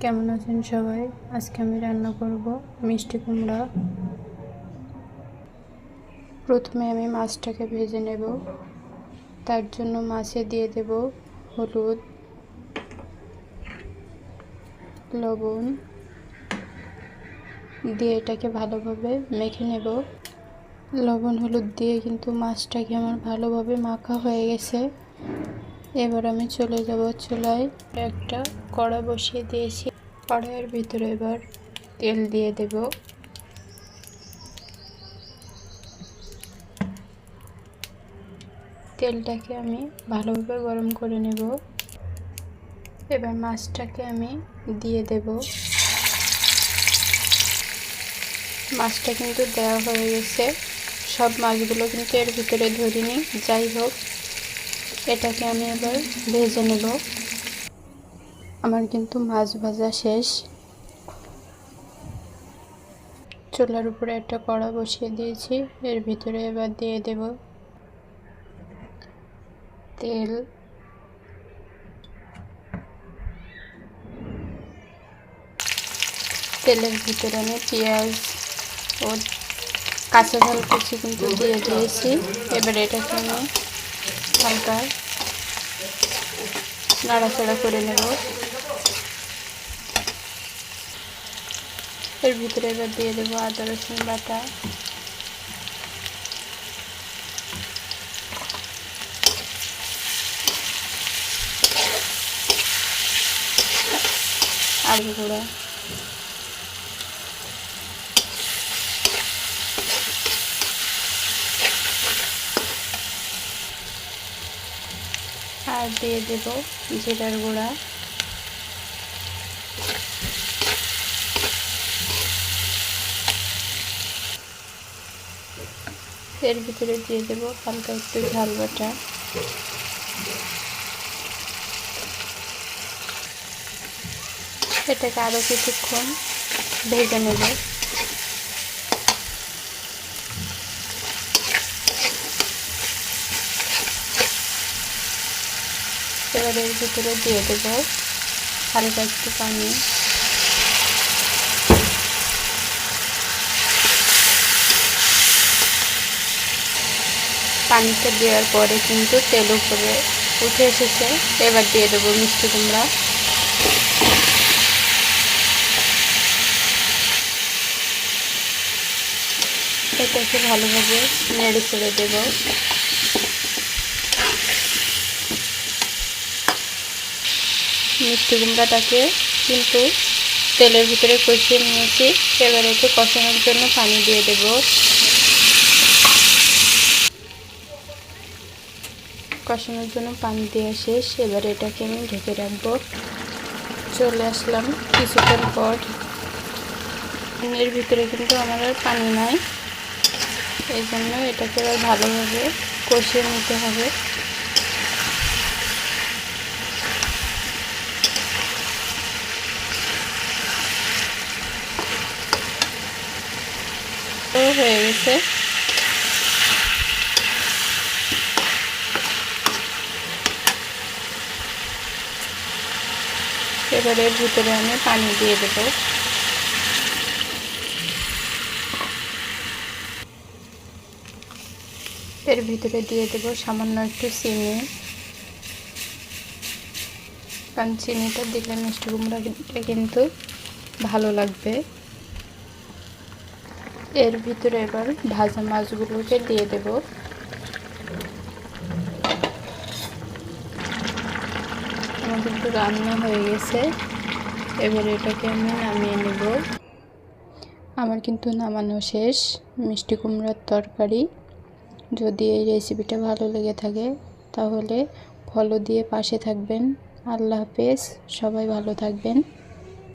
কেমন আছেন সবাই? আজকে আমি রান্না করব মিষ্টি কুমড়া। প্রথমে আমি মাছটাকে ভেজে নেব। তার জন্য মাছে দিয়ে দেব হলুদ, লবণ। দিয়ে এটাকে ভালোভাবে মেখে নেব। লবণ হলুদ দিয়ে কিন্তু মাছটাকে আমার ভালোভাবে মাখা হয়ে গেছে। এবার আমি চলে যাব চুলায়। একটা কড়া বসিয়ে দিয়েছি। কড়াইয়ের ভিতরে এবার তেল দিয়ে দেব। তেলটাকে আমি ভালোভাবে গরম করে নেব। এবার মাছটাকে আমি দিয়ে দেব। মাছটা কিন্তু দেওয়া হয়ে গেছে। সব মাছগুলো কিন্তু এর ভিতরে ধরিনি। যাই হোক এটাকে আমি এবার ভেজে নেব। আমার কিন্তু মাছ ভাজা শেষ। চুলার উপরে একটা কড়া বসিয়ে দিয়েছি। এর ভিতরে এবার দিয়ে দেব তেল। তেলের ভিতরে আমি পেঁয়াজ ও কাঁচা ঝাল কুচি কিন্তু দিয়ে দিয়েছি। এবার এটাকে আমি হালকা নাড়াচাড়া করে নেব। এর ভিতরে এবার দিয়ে দেবো আদা রসুন বাটা। আলু গুঁড়া। আর দিয়ে দেব জিরার গুঁড়া। এর ভিতরে দিয়ে দেব হালকা একটু ঝাল বাটা। এটাকে আরও কিছুক্ষণ ভেজে নেব। এবার এর ভিতরে দিয়ে দেবো। হালকা একটু পানি। পানিটা দেওয়ার পরে কিন্তু তেল উপরে উঠে এসেছে। এবার দিয়ে দেবো মিষ্টি কুমড়া। এটাকে ভালোভাবে নেড়ে ছেড়ে দেবো। মিষ্টি কুমড়াটাকে কিন্তু তেলের ভিতরে কষিয়ে নিয়েছি। এবার একে কষানোর জন্য পানি দিয়ে দেব। কষানোর জন্য পানি দেওয়া শেষ। এবার এটাকে আমি ঢেকে রাখব। চলে আসলাম কিছুক্ষণ পর। এর ভিতরে কিন্তু আমার আর পানি নাই। এই জন্য এটাকে এবার ভালোভাবে কষিয়ে নিতে হবে। হয়ে গেছে। এবার ভিতরে আমি পানি দিয়ে দেবো। এর ভিতরে দিয়ে দেবো সামান্য একটু চিনি। কারণ চিনিটা দিলে মিষ্টি কুমড়াটা কিন্তু ভালো লাগবে। এর ভিতরে এবার ভাজা মাছগুলোকে দিয়ে দেব। আমার কিন্তু রান্না হয়ে গেছে। এবার এটাকে আমি নামিয়ে নেব। আমার কিন্তু নামানো শেষ। মিষ্টি কুমড়ার তরকারি। যদি এই রেসিপিটা ভালো লেগে থাকে, তাহলে ফলো দিয়ে পাশে থাকবেন। আল্লাহ হাফেজ। সবাই ভালো থাকবেন।